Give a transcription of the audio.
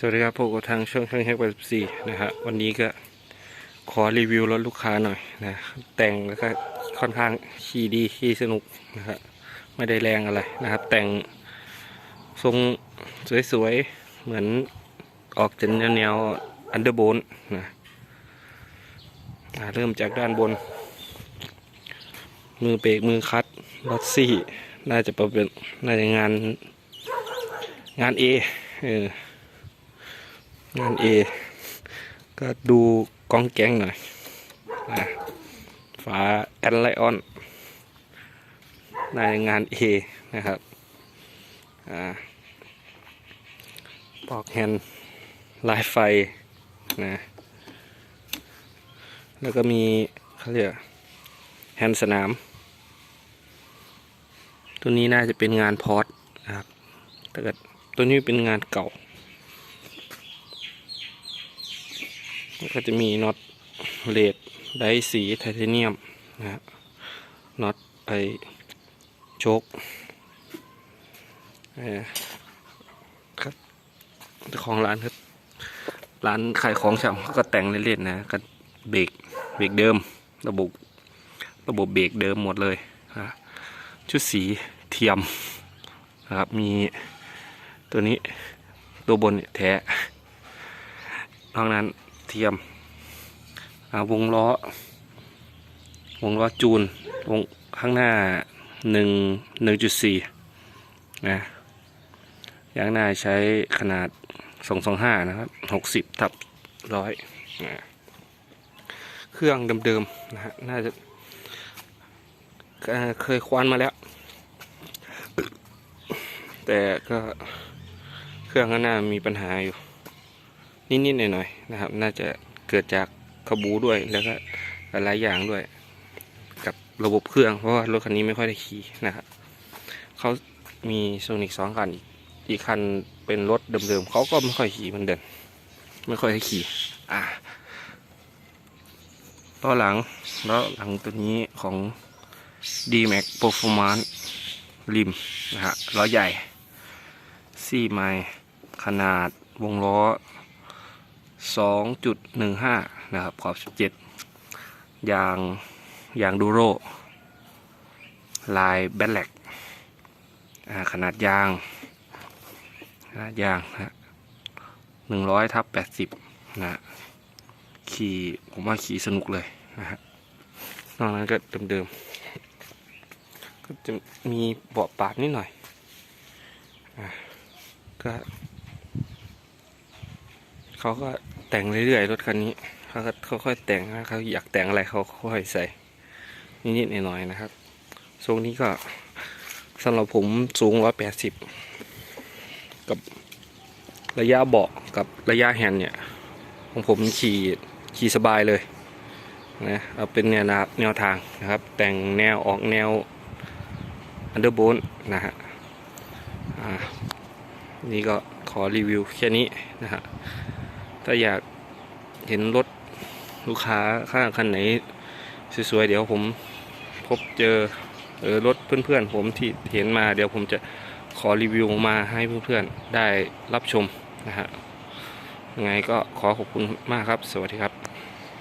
สวัสดีครับพบกับทางช่องช่างแฮกแปดสี่นะฮะวันนี้ก็ขอรีวิวรถลูกค้าหน่อยนะแต่งแล้วก็ค่อนข้างขี่ดีขี่สนุกนะฮะไม่ได้แรงอะไรนะครับ แต่งทรงสวยๆ เหมือนออกจากแนวอันเดอร์โบนนะเริ่มจากด้านบน มือเบรกมือคัดรถซี่ น่าจะเป็นน่าจะงานงานเอเออ งานเอก็ดูกองแกงหน่อยนะฝาแอนไลออนในงานเอนะครับอ่าปอกแฮนด์ลายไฟนะแล้วก็มีเขาเรียกแฮนด์สนาม ตัวนี้น่าจะเป็นงานพอร์ตนะครับแต่ตัวนี้เป็นงานเก่า แล้ว ก็จะมีน็อตเลดไดสีไทเทเนียมนะฮะน็อตไอโชคเอ่อครับของร้านครับ ร้านขายของชำเขาก็แต่งเล่นๆนะกันเบรกเบรกเดิม ระบบระบบเบรกเดิมหมดเลยนะชุดสีเทียมนะครับมีตัวนี้ตัวบนแท้นอกนั้น เทียมอ่าวงล้อ วงล้อจูนวงข้างหน้าหนึ่งหนึ่งจุดสี่นะยางหน้าใช้ขนาดสองสองห้านะครับหกสิบทับร้อยนะเครื่องเดิมๆนะฮะน่าจะเคยคว้านมาแล้ว แต่ก็เครื่องข้างหน้ามีปัญหาอยู่ นิดๆหน่อยๆนะครับ น่าจะเกิดจากขบูด้วยแล้วก็หลายอย่างด้วย กับระบบเครื่องเพราะว่ารถคันนี้ไม่ค่อยได้ขี่นะครับเขามีโซนิกสองคันอีกคันเป็นรถเดิมๆเขาก็ไม่ค่อยขี่มันเดิมไม่ค่อยให้ขี่อ่าล้อหลังล้อหลังตัวนี้ของ D-Max Performance ริมนะฮะล้อใหญ่ 4 ไมล์ขนาดวงล้อ สองจุดหนึ่งห้านะครับ ขอบสิบเจ็ดยาง ยางดูโร ลายแบนแลกขนาดยาง ขนาดยางนะหนึ่งร้อยทับแปดสิบนะขี่ผมว่าขี่สนุกเลยนะฮะ นอกนั้นก็เดิมๆ ก็จะมีเบาะปาดนิดหน่อยอะก็ เขาก็แต่งเรื่อยๆรถคันนี้เขาก็ค่อยๆแต่งนะเขาอยากแต่งอะไรเขาค่อยๆใส่นิดๆหน่อยๆนะครับทรงนี้ก็สำหรับผมสูงร้อยแปดสิบกับระยะเบาะกับระยะแฮนด์เนี่ยของผมขี่ขี่สบายเลยนะเอาเป็นแนวนาแนวทางนะครับ แต่งแนวออกแนวอันเดอร์โบนนะฮะอ่านี่ก็ขอรีวิวแค่นี้นะฮะ ถ้าอยากเห็นรถลูกค้าข้างคันไหนสวยๆเดี๋ยวผมพบเจอเออรถเพื่อนๆผมที่เห็นมา เดี๋ยวผมจะขอรีวิวมาให้เพื่อนๆได้รับชมนะฮะยังไงก็ขอขอบคุณมากครับ สวัสดีครับ